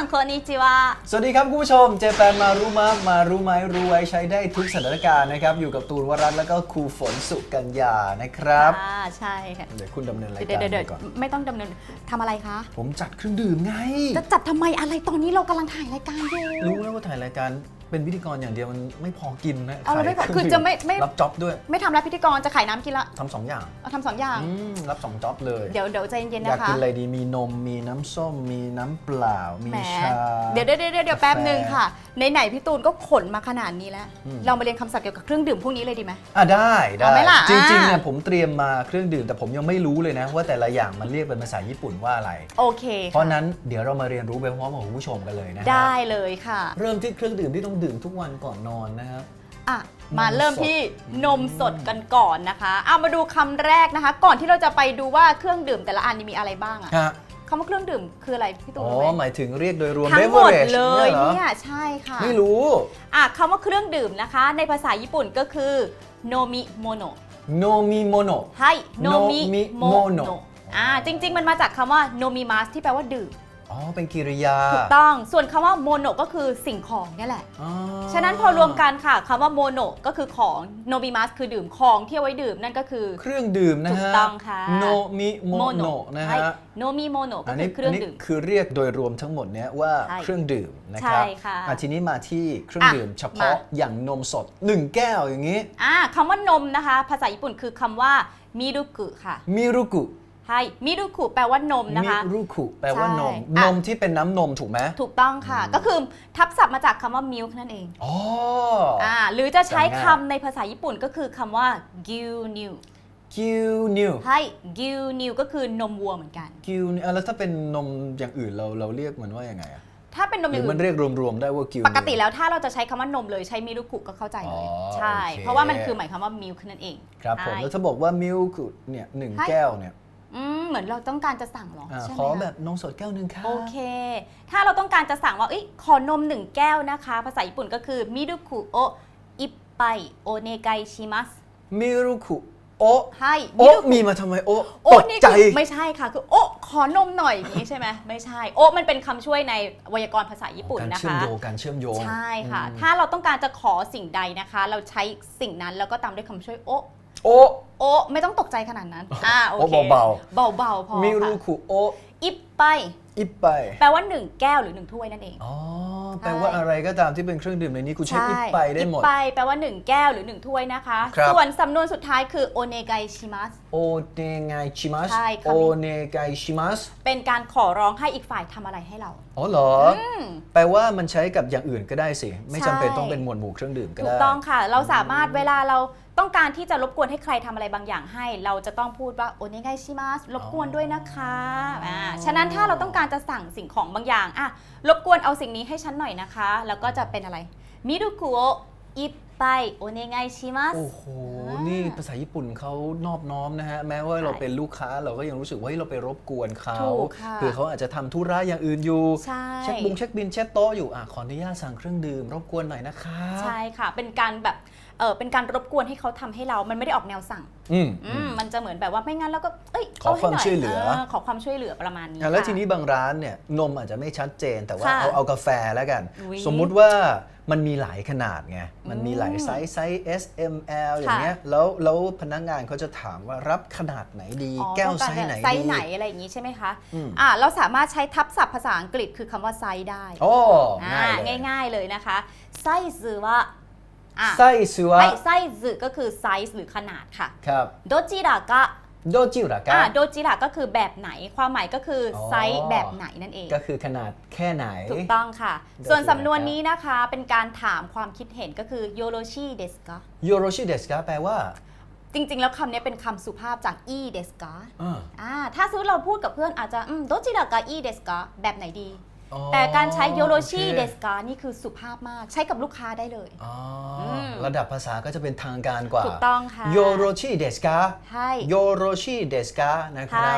ん、こんにちは。 สวัสดีครับคุณผู้ชม เจแปนมารู้มามารู้ไหมรู้ไว้ใช้ได้ทุกสถานการณ์นะครับ อยู่กับตูนวรัตน์แล้วก็ครูฝนสุกัญญานะครับ อ่าใช่ค่ะ เดี๋ยวคุณดำเนินราย เดี๋ย กาว ร เดี๋ยวเดี๋ยว ก่อน ไม่ต้องดำเนินทำอะไรคะ ผมจัดเครื่องดื่มไง จะจัดทำไมอะไรตอนนี้เรากำลังถ่ายรายการอยู่ รู้แล้วว่าถ่ายรายการ เป็นพิธีกรอย่างเดียวมันไม่พอกินนะเอาแล้วไม่พอขายคือจะไม่ไม่ รับจ็อบด้วยไม่ทำแล้วพิธีกรจะขายน้ำกินละทำสองอย่างเอาทำสองอย่าง อืมรับสองจ็อบเลย เดี๋ยวเดี๋ยวใจเย็นๆอยากนะคะกินอะไรดีมีนมมีน้ำส้ม มีน้ำเปล่า มีแหมชา เดี๋ยวเดี๋ยวเดี๋ยวเดี๋ยวแป๊บหนึ่งค่ะไหนๆพี่ตูนก็ขนมาขนาดนี้แล้ว อืม เรามาเรียนคำศัพท์เกี่ยวกับเครื่องดื่มพวกนี้เลยดีไหม อะได้ได้เอาไหมล่ะจริงๆอ่าเนี่ยผมเตรียมมาเครื่องดื่มแต่ผมยังไม่รู้เลยนะ ว่าแต่ละอย่างมันเรียกเป็นภาษาญี่ปุ่นว่าอะไร โอเคเพราะค่ะนั้นเดี๋ยวเรามาเรียนรู้ไปพร้อมกับคุณผู้ชมกันเลยนะฮะได้เลยค่ะ เริ่มที่เครื่องดื่มที่ต้องดื่มทุกวันก่อนนอนนะครับ อะมานมเริ่มที่นมสดกันก่อนนะคะเอามาดูคำแรกนะคะ ก่อนที่เราจะไปดูว่าเครื่องดื่มแต่ละอันนี่มีอะไรบ้างอะฮะคำว่าเครื่องดื่มคืออะไรพี่ตูนอ๋อ รู้ไหม หมายถึงเรียกโดยรวม ทั้งหมด beverage เลยนี่หรอเนี่ยใช่ค่ะไม่รู้อะคำว่าเครื่องดื่มนะคะ ในภาษาญี่ปุ่นก็คือโนมิโมโนโนมิโมโน ใช่โนมิ Nomi โม mono โนอ่าจริง ๆ มันมาจากคำว่าโนมิมัสที่แปลว่าดื่ม อ๋อ เป็นกิริยา ถูกต้องส่วนคำว่าโมโนก็คือสิ่งของเนี่ยแหละ อ๋อฉะนั้นพอรวมกันค่ะคำว่าโมโนก็คือของโนมิมัสคือดื่มของที่เอาไว้ดื่มนั่นก็คือ เครื่องดื่มนะฮะถูกต้องค่ะ โนมิโมโนนะใช่ฮะ โนมิโมโนก็อันคืนี้อเครื่องนนี้ดื่ม คือเรียกโดยรวมทั้งหมดเนี้ยว่าใช่เครื่องดื่มนะครับใช่ค่ะอ่ทีนี้มาที่เครื่องอะดื่มเฉพาะมาอย่างนมสด 1 แก้วอย่างนี้ อ่าคำว่านมนะคะ ภาษาญี่ปุ่นคือคำว่ามิรุกุค่ะ มิรุกุใช่มิรุกุแปลว่านมนะมิคะรุกุแปลว่านม ใช่อะนมที่เป็นน้ำนมถูกไหม ถูกต้องค่ะก็คือทับศัพท์มาจากคำว่า milk นั่นเองอ๋ออ่าหรือจะใช้จำง่าย คำในภาษาญี่ปุ่นก็คือคำว่า gyunyu กิวนิวใช่ gyunyu ก็คือนมวัวเหมือนกัน กิวนิวแล้วถ้าเป็นนมอย่างอื่นเราเราเรียกมันว่ายังไงอะถ้าเป็นนมหอรืย่างอมันอื่นเรียกรวมๆได้ว่ากิว ปกติแล้วถ้าเราจะใช้คำว่านมเลยใช้มิรุกุก็เข้าใจเลย อ๋อใช่ โอเค เพราะว่ามันคือหมายความว่า milk นั่นเอง ครับผม ใช่แล้วถ้าบอกว่ามิลกุเนี่ยหนึ่งใช่ แก้วเนี่ย อืมเหมือนเราต้องการจะสั่งเหรออ่าใช่ไหมขอคะ แบบนมสดแก้วหนึ่งค่ะ โอเค ถ้าเราต้องการจะสั่งว่าเอ้ยขอนมหนึ่งแก้วนะคะ ภาษาญี่ปุ่นก็คือมิรุคุโออิปไปโอเนไกชิมัสมิรุกุโอะให้โอะมีมาทำไมโอะโอตกนี่ใจ คือไม่ใช่ค่ะ คือโอะขอนมหน่อยอย่างนี้ใช่ไหมไม่ใช่โอะมันเป็นคำช่วยในไวยากรณ์ภาษาญี่ปุ่นการนะเชื่อมคะ โยงการเชื่อมโยง ใช่ค่ะ อืม ถ้าเราต้องการจะขอสิ่งใดนะคะ เราใช้สิ่งนั้นแล้วก็ตามด้วยคำช่วยโอะ โอะโอะไม่ต้องตกใจขนาดนั้น อ่าโอเคโอะเบา เบาๆพอมิรุค่ะกุโอะอิปไป อิปไปแปลว่าหนึ่งแก้วหรือหนึ่งถ้วยนั่นเอง อ๋อแปลว่าอะไรก็ตามที่เป็นเครื่องดื่มในนี้กูใช้อิปไปได้หมด อิปไปแปลว่า1แก้วหรือ1ถ้วยนะคะ ครับ ส่วนสำนวนสุดท้ายคือโอเนไกชิมัส โอเนไงชิมัสใช่ค่ะ โอเนไกชิมัสเป็นการขอร้องให้อีกฝ่ายทำอะไรให้เรา อ๋อเหรออแปลว่ามันใช้กับอย่างอื่นก็ได้สิ ไม่จำเป็นใช่ต้องเป็นหมวดหมู่เครื่องดื่มก็ถูได้ กต้องค่ะ เราสามารถเวลาเรา ต้องการที่จะรบกวนให้ใครทำอะไรบางอย่างให้ เราจะต้องพูดว่าโอเนไกชิมัสรบกวนด้วยนะคะอ่าฉะนั้นถ้าเราต้องการจะสั่งสิ่งของบางอย่างอะรบกวนเอาสิ่งนี้ให้ฉันหน่อยนะคะ แล้วก็จะเป็นอะไรมิรุคุโออิปไปโอเนไกชิมัส โอ้โหอ่านี่นี่ภาษาญี่ปุ่นเขานอบน้อมนะฮะ แม้ว่าเราใช่เป็นลูกค้าเราก็ยังรู้สึกว่าเฮ้ยเราไปรบกวนเขาถูกค่ะ คือเขาอาจจะทำธุระอย่างอื่นอยู่ ใช่ เช็คบุงเช็คบินเช็คโต๊ะอยู่อะขออนุญาตสั่งเครื่องดื่มรบกวนหน่อยนะคะ ใช่ค่ะ เป็นการแบบ เออเป็นการรบกวนให้เขาทำให้เรา มันไม่ได้ออกแนวสั่งอืมอืมมันจะเหมือนแบบว่าไม่งั้นแล้วก็เอ้ยขอเให้ความน่ช่วยเหลือ ขอความช่วยเหลือประมาณนี้ อะแล้วค่ะทีนี้บางร้านเนี่ยนมอาจจะไม่ชัดเจนแต่ว่าค่ะเอาเอากาแฟแล้วกัน อุ๊ยสมมุติว่ามันมีหลายขนาดไง มันมีหลายอืมไซส์ไซส์ S M L อย่างเงี้ยแล้วแล้วพนักงานเขาจะถามว่ารับขนาดไหนดีอ๋อแก้วต้องไซการส์ไหนไซดีส์ไหนอะไรอย่างนี้ใช่ไหมคะ อืมอ่าเราสามารถใช้ทับศัพท์ภาษาอังกฤษคือคำว่าไซส์ได้โอ้อ่าง่ายเลย ง่ายๆเลยนะคะไซส์ว่า อะไส้ซัวไซส์ไซส์ก็คือไซส์หรือขนาดค่ะครับโดจิระกะโดจิระกะอ่าโดจิระก็คือแบบไหน ความหมายก็คือออไซส์แบบไหนนั่นเอง ก็คือขนาดแค่ไหน ถูกต้องค่ะ โดจิระส่วนสำนวนนี้นะคะเป็นการถามความคิดเห็นก็คือโยโรชิเดสกะโยโรชิเดสกะแปลว่าจริง ๆ แล้วคำนี้เป็นคำสุภาพจากอีเดสกะอ่า อ่าถ้าซื้อเราพูดกับเพื่อนอาจจะอืมโดจิระกะอีเดสกะแบบไหนดี อ๋อแต่การใช้โยโรชิโอคเดสกานี่คือสุภาพมาก ใช้กับลูกค้าได้เลย อ๋ออม ระดับภาษาก็จะเป็นทางการกว่าถูกต้องค่ะโยโรชิเดสกะใช่ โยโรชิเดสกะนะคใช่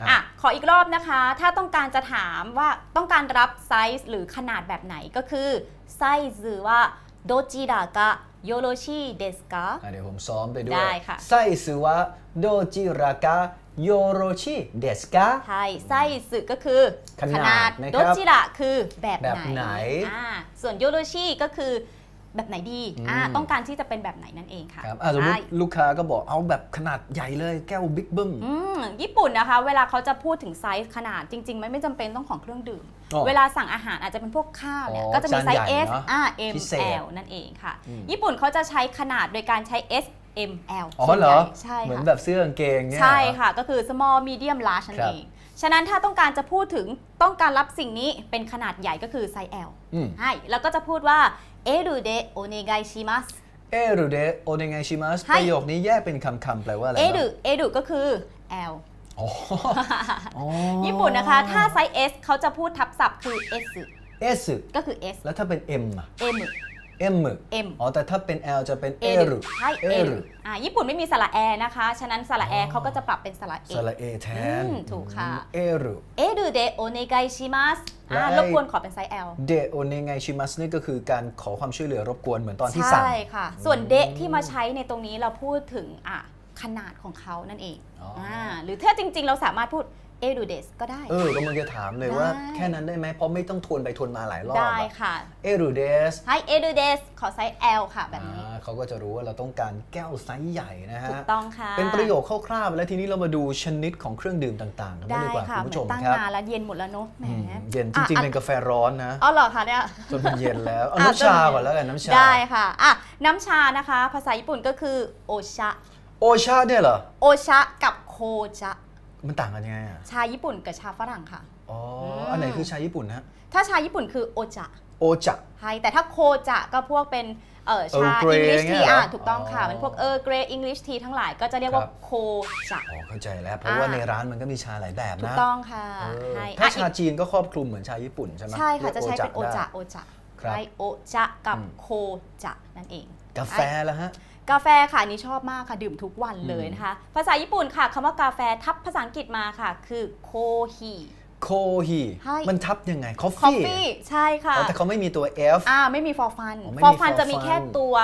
รับอะขออีกรอบนะคะ ถ้าต้องการจะถามว่าต้องการรับไซส์หรือขนาดแบบไหนก็คือ ไซส์ว่าโดจิระกะโยโรชิเดสกาอะเดี๋ยวผมซ้อมไปด้วยได้ค่ะ ไซสึวะโดจิรากะ โยโรชิเดสกะใช่ไซส์ก็คือขนาดนะครับโดจิระคือแบบแบบไหนอ่าส่วนโยโรชิก็คือแบบไหนดีอ่าอืมต้องการที่จะเป็นแบบไหนนั่นเองค่ะครับอะสมมติใช่ลูกค้าก็บอกเอาแบบขนาดใหญ่เลยแก้วบิ๊กบึ้มอืมญี่ปุ่นนะคะ เวลาเขาจะพูดถึงไซส์ขนาดจริง ๆ มันไม่จำเป็นต้องของเครื่องดื่มอ๋อเวลาสั่งอาหารอาจจะเป็นพวกข้าวเนี่ยอ๋อก็จะมีไซส์จานใหญ่ S เนอะอ่า M พิเศษ L นั่นเองค่ะอืมญี่ปุ่นเขาจะใช้ขนาดโดยการใช้ S M L อ๋อส่วนเหรใหอญ่ใช่เหมือนค่ะแบบเสื้อกางเกงเนี่ย ใช่เหรอค่ะ ก็คือ small medium large นั่นครับ เอง ฉะนั้นถ้าต้องการจะพูดถึงต้องการรับสิ่งนี้เป็นขนาดใหญ่ก็คือไซส์ L อืมใช่แล้วก็จะพูดว่าเอรุเดโอเนไกชิมัสเอรุเดโอเนไงชิมัสให้ประโยคนี้แยกเป็นคำๆแปลว่าอะไรเอบ้างรุเอรุก็คือ L อ๋ออ๋อญี่ปุ่นนะคะ ถ้าไซส์ S เขาจะพูดทับศัพท์คือ S เอสก็คือ S แล้วถ้าเป็น M อะ M M M อ๋อ แต่ถ้าเป็น L จะเป็นเอเอรุใช่เอเอรุอ่าญี่ปุ่นไม่มีสระแอนะคะ ฉะนั้นสระแอเขาก็จะปรับเป็นสระเอสระเอแทนอืมถูกค่ะเอรุเอรุเดโอเนไกชิมัสอ่าและไอ้รบกวนขอเป็นไซส์ L เดโอเนไงชิมัสนี่ก็คือการขอความช่วยเหลือรบกวนเหมือนตอนที่สั่งใช่ค่ะ ส่วนเดะที่มาใช้ในตรงนี้เราพูดถึงอะ ขนาดของเขานั่นเองอ๋ออ่าหรือถ้าจริง ๆ เราสามารถพูดเอรูเดสก็ได้ เออกำลังจะถามเลยว่าได้ แค่นั้นได้ไหมเพราะไม่ต้องทวนไปทวนมาหลายรอบได้อะค่ะ เอรูเดสให้เอรูเดสขอไซส์ L ค่ะแบบนี้อ่าเขาก็จะรู้ว่าเราต้องการแก้วไซส์ใหญ่นะฮะ ถูกต้องค่ะเป็นประโยคคร่าวๆ แล้วทีนี้เรามาดูชนิดของเครื่องดื่มต่างๆกันบ้างได้ดีกว่าค่ะคุณเหมืผู้ชอมนตั้งครับนานแล้วเย็นหมดแล้วเนอะแหมอืมเย็นจริง ๆ เป็นกาแฟร้อนนะอ๋อเหรอคะเนี่ย จนเป็นเย็นแล้วเอาอะ น้ำชาจนก่อนแล้วกันน้ำชา ได้ค่ะ อะ น้ำชานะคะ ภาษาญี่ปุ่นก็คือโอชะ โอชาเนี่ยเหรอ โอชะกับโคจะ มันต่างกันยังไงอะ ชาญี่ปุ่นกับชาฝรั่งค่ะ อ๋ออมอันไหนคือชาญี่ปุ่นนะถ้าชาญี่ปุ่นคือโอจะโอจะ ใช่แต่ถ้าโคจะก็พวกเป็นเออชา Earl Grey อังกฤษเงี้ทียเหรออะถูกต้องค่ะ อ๋อ เป็นพวกเออเกรย์อังกฤษทีทั้งหลายก็จะเรียกว่าครับโคจะ อ๋อ เข้าใจแล้ว เพราะว่าอ่า ในร้านมันก็มีชาหลายแบบถูกนะต้องค่ะเออใช่ถ้าอะชาอีกจีนก็ครอบคลุมเหมือนชาญี่ปุ่นใช่ไหมใช่ค่ะรียกจะใช้เป็นโอจะได้โอจะ ครับใช่โอจะกับอืมโคจะนั่นเอง กาแฟแล้วฮะกาแฟค่ะอันนี้ชอบมากค่ะ ดื่มทุกวันเลยนะคะ ภาษาญี่ปุ่นค่ะคำว่ากาแฟทับภาษาอังกฤษมาค่ะ คือโคฮีโคฮีใช่มันทับยังไงคอฟคอฟฟี่ฟี่ ใช่ค่ะ แต่เขาไม่มีตัว F อ่าไม่มีฟอร์ฟันอ๋อไม่มีฟอร์ฟัน for จะมีแค่ fun ตัว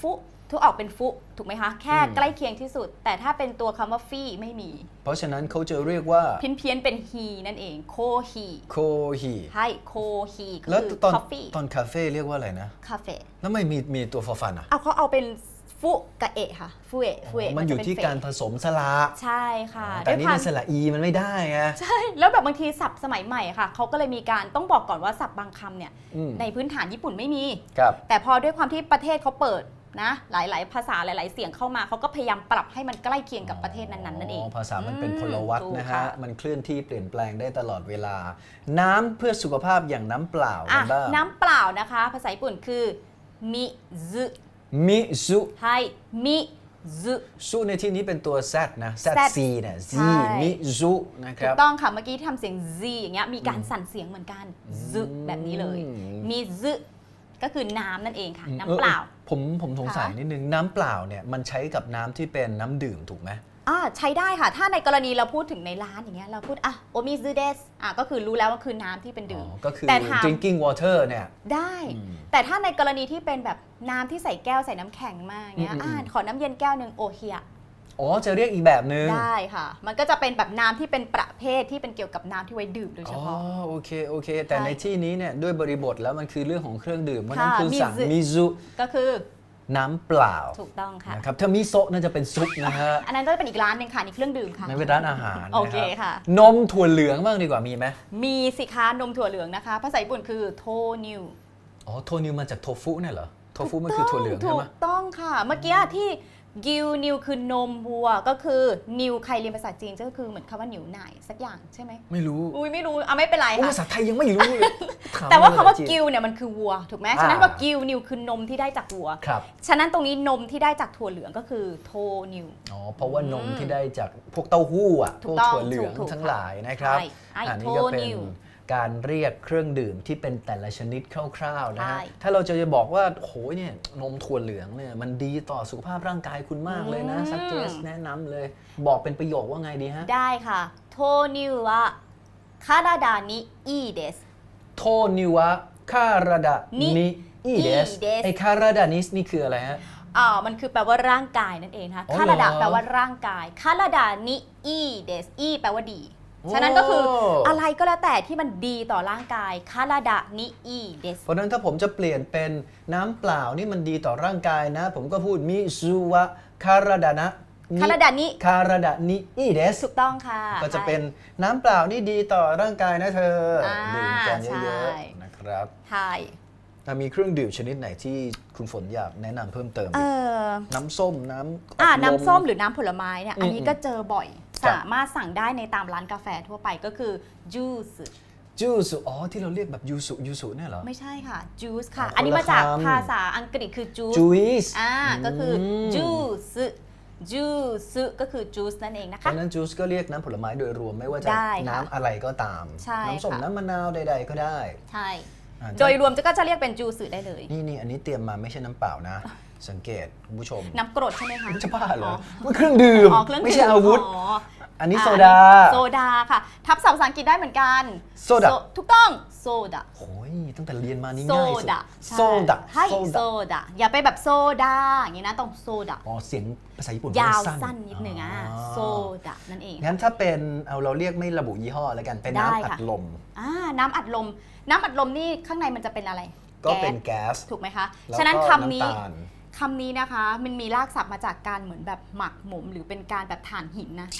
ฟุ ทุกออกเป็นฟุถูกไหมคะ แค่อืมใกล้เคียงที่สุด แต่ถ้าเป็นตัวคำว่าฟี่ไม่มี เพราะฉะนั้นเขาจะเรียกว่าเพี้ยนเพียนๆเป็นฮีนั่นเองโคฮีโคฮีใช่โคฮีก็แล้วคือตอนคอฟฟี่ตอนคาเฟ่เรียกว่าอะไรนะ คาเฟ่แล้วไม่มีมีตัวฟอฟันอะเอาเขาเอาเป็นฟุกับเอะค่ะฟุเอะฟุเอะมันอยู่จะเป็ที่เฟการผสมสระใช่ค่ะแต่ด้วยนี่ควาเป็มนสระอีมันไม่ได้ไง ใช่ แล้วแบบบางทีศัพท์สมัยใหม่ค่ะ เขาก็เลยมีการต้องบอกก่อนว่าศัพท์บางคำเนี่ย อืม ในพื้นฐานญี่ปุ่นไม่มี ครับ แต่พอด้วยความที่ประเทศเขาเปิด นะหลาย ๆ ภาษาหลาย ๆ เสียงเข้ามาเขาก็พยายามปรับให้มันใกล้เคียงกับประเทศนั้น ๆ นั่นเองภาษามันเป็นพลวัตถูกนะค่ฮะ มันเคลื่อนที่เปลี่ยนแปลงได้ตลอดเวลา น้ำเพื่อสุขภาพอย่างน้ำเปล่าอะกันบ้างน้ำเปล่านะคะ ภาษาญี่ปุ่นคือมิซึมิซุใช่มิซึซุในที่นี้เป็นตัว Z นะ Z Z C เนี่ย Z ใช่มิซุนะคถูรักบต้องค่ะ เมื่อกี้ที่ทำเสียง z อย่างเงี้ยมีการสั่นเสียงเหมือนกันซึแบบนี้เลยอืมมิซึ ก็คือน้ำนั่นเองค่ะอืมน้ำเปล่าออผมผมสงสัยค่ะนิดนึงน้ำเปล่าเนี่ยมันใช้กับน้ำที่เป็นน้ำดื่มถูกไหมอ่าใช้ได้ค่ะ ถ้าในกรณีเราพูดถึงในร้านอย่างเงี้ยเราพูดอะโอมิซึเดสอะก็คือรู้แล้วว่าคือน้ำที่เป็นดื่มอ๋อก็คือ แต่ถาม drinking water เนี่ย ได้แต่ถ้าในกรณีที่เป็นแบบน้ำที่ใส่แก้วใส่น้ำแข็งมากเงี้ยอืมอืมอ่าขอน้ำเย็นแก้วหนึ่งโอเฮีย อ๋อจะเรียกอีกแบบนึงได้ค่ะ มันก็จะเป็นแบบน้ำที่เป็นประเภทที่เป็นเกี่ยวกับน้ำที่ไว้ดื่มโดยเฉอ๋อพาะ โอเคโอเค แต่ใช่ในที่นี้เนี่ยด้วยบริบทแล้วมันคือเรื่องของเครื่องดื่มเพราะฉะนั้นค่ะคือสั่งมิซุ มิซุก็คือน้ำเปล่าถูกต้องค่ะ นะครับถ้ามิโซะน่าจะเป็นซุปนะฮะอันนั้นก็จะเป็นอีกร้านหนึ่งค่ะนี่เครื่องดื่มค่ะ นั่นเป็นร้านอาหารนะโอเครับค่ะ นมถั่วเหลืองบ้างดีกว่ามีไหมมีสิคะนมถั่วเหลืองนะคะ ภาษาญี่ปุ่นคือโทนิวอ๋อโทนิวมาจากโทฟุเนี่ยเหรอโทฟุมันคือถั่วเหลืองถูใช่ไหม กต้องค่ะ เมื่อกี้ที่ กิวนิวคือนมวัว ก็คือนิวใครเรียนภาษาจีนก็คือเหมือนคำว่าหนิวหน่ายสักอย่างใช่ไหมไม่รู้อุ้ยไม่รู้เอาไม่เป็นไรโอ้ค่ะ ภาษาไทยยังไม่รู้เลยถมแต่ว่าคำว่าภษจีนกิวเนี่ยมันคือวัวถูกไหมอ่าฉะนั้นว่ากิวนิวคือนมที่ได้จากวัว ครับ ฉะนั้นตรงนี้นมที่ได้จากถั่วเหลืองก็คือโทนิว อ๋อ เพราะว่านมอืมที่ได้จากพวกเต้าหู้อะ ถูพวกกต้องถั่วเหลืองถูกๆทั้งหลายนะครับ ใช่ไอ้อันนี้ก็เป็นโทนิว การเรียกเครื่องดื่มที่เป็นแต่ละชนิดคร่าวๆนะฮะใช่ ถ้าเราจะจะบอกว่าโหยเนี่ยนมถั่วเหลืองเนี่ยมันดีต่อสุขภาพร่างกายคุณมากเลยนะอืมซักเจสแนะนำเลย บอกเป็นประโยคว่าไงดีฮะได้ค่ะโทนิวะคาราดานิอีเดส โทนิวะคาราดานินิอีเดสอีเดสไอคาราดานิสนี่คืออะไรฮะ อ่ามันคือแปลว่าร่างกายนั่นเองนะคะอ๋อคาราดาเหรอแปลว่าร่างกายคาราดานิอีเดสอีแปลว่าดี ฉะนั้นก็คือโอ้อะไรก็แล้วแต่ที่มันดีต่อร่างกายคาราดานิอีเดสเพราะฉะนั้นถ้าผมจะเปลี่ยนเป็นน้ำเปล่านี่มันดีต่อร่างกายนะ ผมก็พูดมิซูวะคาราดานะคาราดานิคาราดานิอีเดสถูกต้องค่ะ ก็จะเป็นน้ำเปล่านี่ดีต่อร่างกายนะเธออ่าดื่มกันเยใช่อะๆนะครับใช่อะมีเครื่องดื่มชนิดไหนที่คุณฝนอยากแนะนำเพิ่มเติมเออีกอน้ำส้มน้ำอ่าดลน้ำส้มหรือน้ำผลไม้เนี่ยอืมอันนี้ก็เจอบ่อยครับ สามารถสั่งได้ในตามร้านกาแฟทั่วไปก็คือจูสจูสุอ๋อที่เราเรียกแบบยูสุยูสุเนี่ยเหรอ ไม่ใช่ค่ะจูสค่ะอ๋อคนละอันนี้มาจากคำภาษาอังกฤษคือจูสจูสอ่าก็คืออมจูสจูสก็คือจูสนั่นเองนะเพคะราะฉะนั้นจูสก็เรียกน้ำผลไม้โดยรวมไม่ว่าจะได้ค่ะน้ำอะไรก็ตามใช่น้ำส้มค่ะน้ำมะนาวใด ๆ ก็ได้ ใช่อะ โดยรวมจะก็จะเรียกเป็นจูสได้เลย นี่นี่อันนี้เตรียมมาไม่ใช่น้ำเปล่านะ สังเกตคุณผู้ชม น้ำกรดใช่ไหมคะ จะบ้าเหรออ๋อมันเครื่องดื่ม อ๋อเครื่องไม่ใช่ดื่อาวุธ อ๋อ อันนี้อ่าโซดา โซดาค่ะ ทับศัพท์ภาษาอังกฤษได้เหมือนกันโซดา ถูกต้องโซดาโอ้ยตั้งแต่เรียนมานี่โซง่ายสุดดาโซดาให้โซโซดาดาอย่าไปแบบโซดาอย่างนี้นะต้องโซดาอ๋อเสียงภาษาญี่ปุ่นยาวมันสั้นนิดหนึ่งอะโซดานั่นเองงั้นถ้าเป็นเอาเราเรียกไม่ระบุยี่ห้อแล้วกันเป็นได้น้ำอัค่ะดลมอ่าน้ำอัดลม น้ำอัดลมนี่ข้างในมันจะเป็นอะไร ก็เป็นแก๊สแก๊สถูกไหมคะแล้วฉะนั้นก็คำนี้ำตาลคำนี้นะคะมันมีรากศัพท์มาจากการเหมือนแบบหมักหมมหรือเป็นการแบบถ่านหินนะ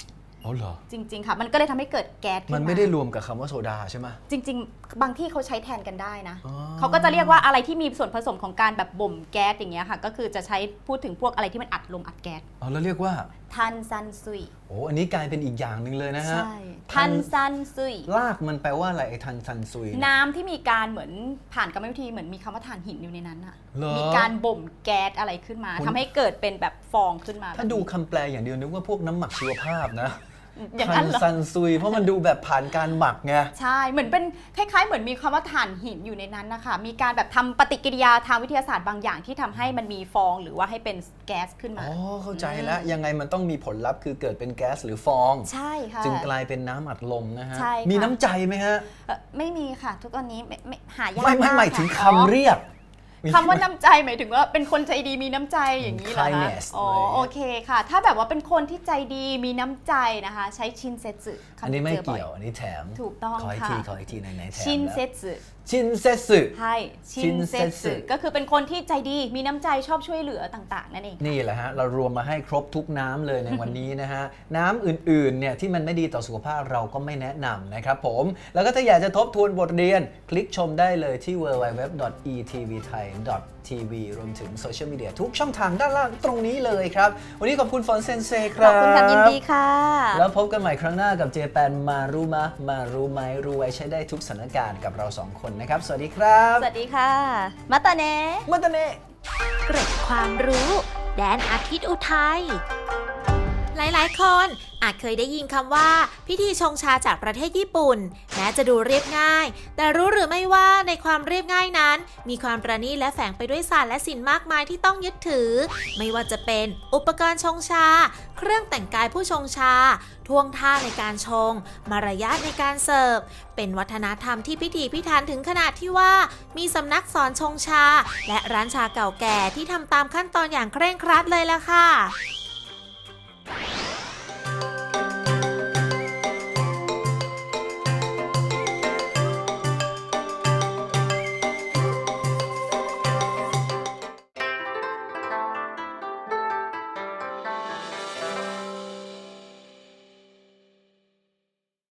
อ๋อเหรอ จริง ๆ ค่ะ มันก็เลยทำให้เกิดแก๊สขึ้นมันมาไม่ได้รวมกับคำว่าโซดาใช่ไหม จริง ๆ บางที่เขาใช้แทนกันได้นะ อ๋อ เขาก็จะเรียกว่าอะไรที่มีส่วนผสมของการแบบบ่มแก๊สอย่างเงี้ยค่ะ ก็คือจะใช้พูดถึงพวกอะไรที่มันอัดลมอัดแก๊สอ๋อแล้วเรียกว่าทันซันซุย โอ้อันนี้กลายเป็นอีกอย่างหนึ่งเลยนะฮะใช่ ทันซันซุย ลากมันแปลว่าอะไรไอ้ทันซันซุยเนี่ย น้ำที่มีการเหมือนผ่านกรรมวิธีเหมือนมีคำว่าถ่านหินอยู่ในนั้นอะเหรอมีการบ่มแก๊สอะไรขึ้นมาผมทำให้เกิดเป็นแบบฟองขึ้นมาถ้าดูคำแปลอย่างเดียวนึกว่าพวกน้ำหมักชีวภาพนะ อย่างทันั้นเหรอซันซุย เพราะมันดูแบบผ่านการหมักไง ใช่เหมือนเป็นคล้ายๆ เหมือนมีคำว่าถ่านหินอยู่ในนั้นนะคะมีการแบบทำปฏิกิริยาทางวิทยาศาสตร์บางอย่างที่ทำให้มันมีฟองหรือว่าให้เป็นแก๊สขึ้นมา อ๋อ เข้าใจแล้ว ยังไงมันต้องมีผลลัพธ์คือเกิดเป็นแก๊สหรือฟอง ใช่ค่ะ จึงกลายเป็นน้ำอัดลมนะฮะ ใช่ค่ะ มีน้ำใจไหมฮะ เอ่อไม่มีค่ะ ทุกวันนี้ไม่ไม่หายากไม่ไม่กหมายถึงะคำเรียกอ๋อ คำว่าน้ำใจหมายถึงว่าเป็นคนใจดีมีน้ำใจอย่างนี้เหรอคะ Kindness อ๋ออะไรอย่างเงี้ยโอเคค่ะ ถ้าแบบว่าเป็นคนที่ใจดีมีน้ำใจนะคะ ใช้ชินเซสึคำอันนี้ที่ไม่เจอบ่อยเกี่ยว อันนี้แถมถูกต้องขออีกค่ะ ทีขออีกทีไหนๆแถมชินเซแล้วสึชินเซสึ ใช่ชินเซ Shinsetsu สึก็คือเป็นคนที่ใจดีมีน้ำใจชอบช่วยเหลือต่างๆ นั่นเอง นี่แหละฮะ เรารวมมาให้ครบทุกน้ำเลยในวันนี้นะฮะ น้ำอื่นๆเนี่ยที่มันไม่ดีต่อสุขภาพเราก็ไม่แนะนำนะครับผม แล้วก็ถ้าอยากจะทบทวนบทเรียน คลิกชมได้เลยที่ www.etvthai.tv รวมถึงโซเชียลมีเดียทุกช่องทางด้านล่างตรงนี้เลยครับ วันนี้ขอบคุณฟอนเซนเซคขรัอบ บคุณค่ะยินดีค่ะ แล้วพบกันใหม่ครั้งหน้ากับเจแปนมารู้มะมารู้ไหมรู้ไว้ใช้ได้ทุกสถานการณ์กับเราสองคนนะครับ สวัสดีครับสวัสดีค่ะ มาตาเนะ มาตาเน่เกร็ดความรู้ แดนอาทิตย์อุทัย หลายๆ คนอาจเคยได้ยินคำว่า พิธีชงชาจากประเทศญี่ปุ่น แม้จะดูเรียบง่าย แต่รู้หรือไม่ว่าในความเรียบง่ายนั้น มีความประณีตและแฝงไปด้วยศาสตร์และศิลป์มากมายที่ต้องยึดถือ ไม่ว่าจะเป็นอุปกรณ์ชงชา เครื่องแต่งกายผู้ชงชาท่วงท่าในการชง มารยาทในการเสิร์ฟ เป็นวัฒนธรรมที่พิถีพิถันถึงขนาดที่ว่า มีสำนักสอนชงชา และร้านชาเก่าแก่ที่ทำตามขั้นตอนอย่างเคร่งครัดเลยล่ะค่ะ